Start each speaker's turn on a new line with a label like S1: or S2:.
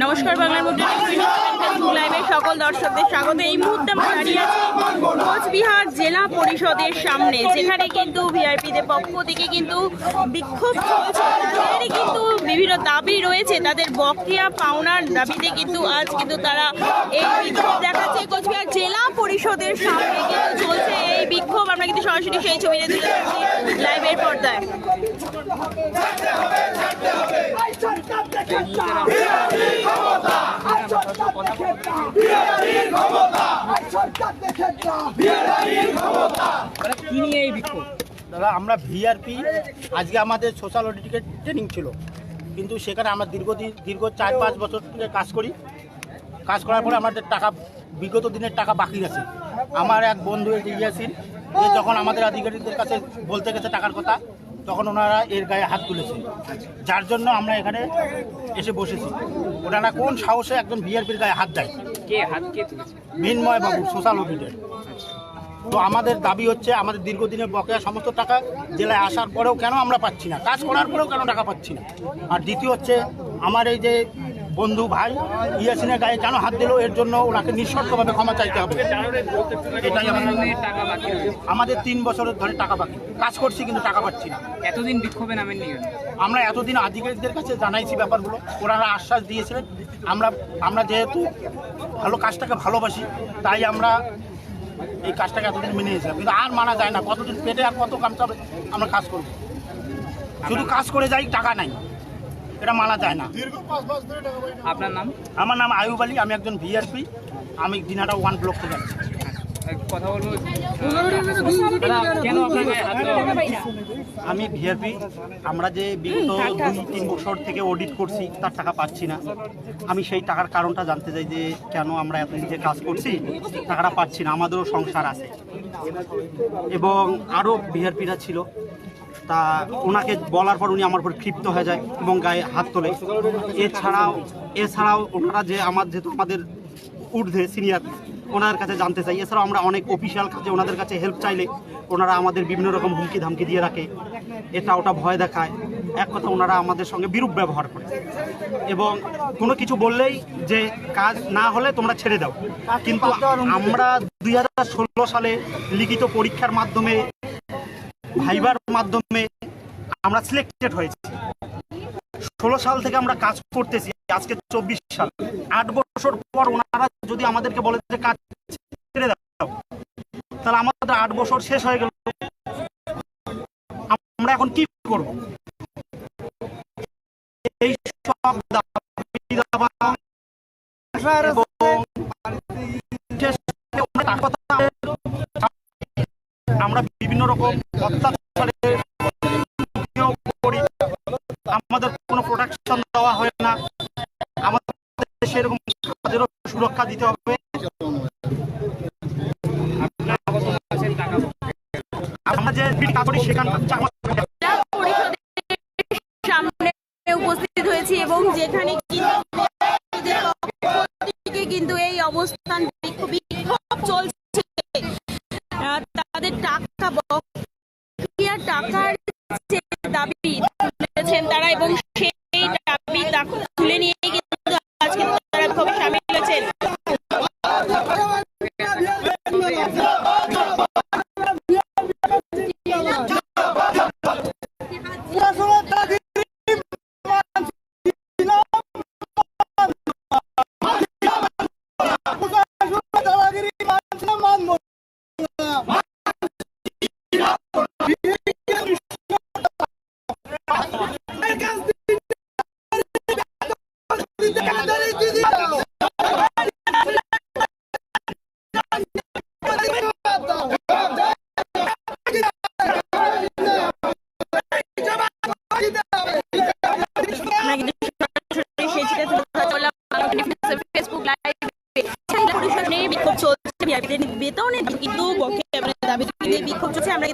S1: নমস্কার বাংলার মুদ্রা ফেসবুক লাইভে সকল দর্শকদের স্বাগত। এই মুহূর্তে আমরা দাঁড়িয়ে আছি কোচবিহার জেলা পরিষদের সামনে যেখানে কিন্তু ভিআইপিদের পক্ষ থেকে কিন্তু বিক্ষোভ চলছে। তাদেরই কিন্তু বিভিন্ন দাবি রয়েছে তাদের বকেয়া পাওনার দাবিতে কিন্তু আজ কিন্তু তারা এই বিক্ষোভ দেখাচ্ছে। কোচবিহার জেলা পরিষদের সামনে কিন্তু চলছে এই বিক্ষোভ। আমরা কিন্তু সরাসরি সেই ছবিতে তুলে ধরছি লাইভের পর্দায়।
S2: কি নিয়ে এই বিক্ষোভ?
S3: দাদা আমরা ভিআরপি আজকে আমাদের সোশ্যাল অডিটের ট্রেনিং ছিল। কিন্তু সেখানে আমরা দীর্ঘদিন দীর্ঘ চার পাঁচ বছর থেকে কাজ করি। কাজ করার পরে আমাদের টাকা বিগত দিনের টাকা বাকি আছে। আমার এক বন্ধু ইয়াসিন যখন আমাদের আধিকারিকদের কাছে বলতে গেছে টাকার কথা তখন ওনারা এর গায়ে হাত তুলেছে যার জন্য আমরা এখানে এসে বসেছি। ওনারা কোন সাহসে একজন বিআরপির গায়ে হাত দেয়?
S2: কে হাত কে তুলেছে?
S3: মিনময় বাবু সোশ্যাল অডিটের তো আমাদের দাবি হচ্ছে আমাদের দীর্ঘদিনের বকেয়া সমস্ত টাকা জেলায় আসার পরেও কেন আমরা পাচ্ছি না? কাজ করার পরেও কেন টাকা পাচ্ছি না? আর দ্বিতীয় হচ্ছে আমার এই যে বন্ধু ভাই ইয়াসিনের গায়ে কেন হাত দিল এর জন্য ওনাকে নিঃশর্তভাবে ক্ষমা চাইতে হবে। এটাই আমাদের তিন বছরের ধরে টাকা বাকি। কাজ করছি কিন্তু টাকা পাচ্ছি না।
S2: এতদিন বিক্ষোভে নামেন নিয়ে
S3: আমরা এতদিন আধিকারিকদের কাছে জানাইছি ব্যাপারগুলো। ওনারা আশ্বাস দিয়েছিলেন আমরা আমরা যেহেতু ভালো কাজটাকে ভালোবাসি তাই আমরা এই কাজটাকে এতদিন মেনে নিয়েছিলাম। কিন্তু আর মানা যায় না। কতদিন পেটে আর কত কাম হবে আমরা কাজ করব। শুধু কাজ করে যাই টাকা নাই। এটা মানা যায় না।
S2: আপনার নাম?
S3: আমার নাম আয়ুব আলী আমি একজন ভিআরপি। আমি দিনাটা ওয়ান ব্লক থেকে যাচ্ছি
S2: কথা বলব কেন আপনার গায়ে হাত দেওয়া হলো?
S3: আমি ভিআরপি আমরা যে বিগত দুই তিন বছর থেকে অডিট করছি তার টাকা পাচ্ছি না। আমি সেই টাকার কারণটা জানতে চাই যে কেন আমরা এতদিন যে কাজ করছি টাকাটা পাচ্ছি না আমাদেরও সংসার আছে। এবং আরও ভিআরপিরা ছিল। তা ওনাকে বলার পর উনি আমার উপর ক্ষিপ্ত হয়ে যায় এবং গায়ে হাত তোলে। এছাড়াও এছাড়াও ওনারা যে আমার, যেহেতু আমাদের ঊর্ধ্বে সিনিয়র ওনাদের কাছে জানতে চাই। এছাড়াও আমরা অনেক অফিসিয়াল কাজে ওনাদের কাছে হেল্প চাইলে ওনারা আমাদের বিভিন্ন রকম হুমকি ধামকি দিয়ে রাখে। এটা ওটা ভয় দেখায়। এক কথা ওনারা আমাদের সঙ্গে বিরূপ ব্যবহার করে। এবং কোনো কিছু বললেই যে কাজ না হলে তোমরা ছেড়ে দাও। কিন্তু আমরা দুই হাজার ষোলো সালে লিখিত পরীক্ষার মাধ্যমে ভাইবার মাধ্যমে আমরা সিলেক্টেড হয়েছি। ষোলো সাল থেকে আমরা কাজ করতেছি, আজকে চব্বিশ সাল। আট বছর পর ওনারা যদি আমাদেরকে বলে যে কাজ ছেড়ে দাও, তাহলে আমাদের আট বছর শেষ হয়ে গেল। আমরা এখন কি করব? এই সব আমরা বিভিন্ন রকম আমাদের কোনো প্রোটেকশন দেওয়া হয় না। আমাদের সেরকম কাজেরও সুরক্ষা দিতে হবে। আমরা যে কাজ করি সেখান
S1: সামনে উপস্থিত হয়েছি এবং যেখানে এবং ফেসবুক লাইভে বিক্ষোভ চলছে ভিআইপিদের কিন্তু বকেয়া মানে দাবি বিক্ষোভ চলছে আমরা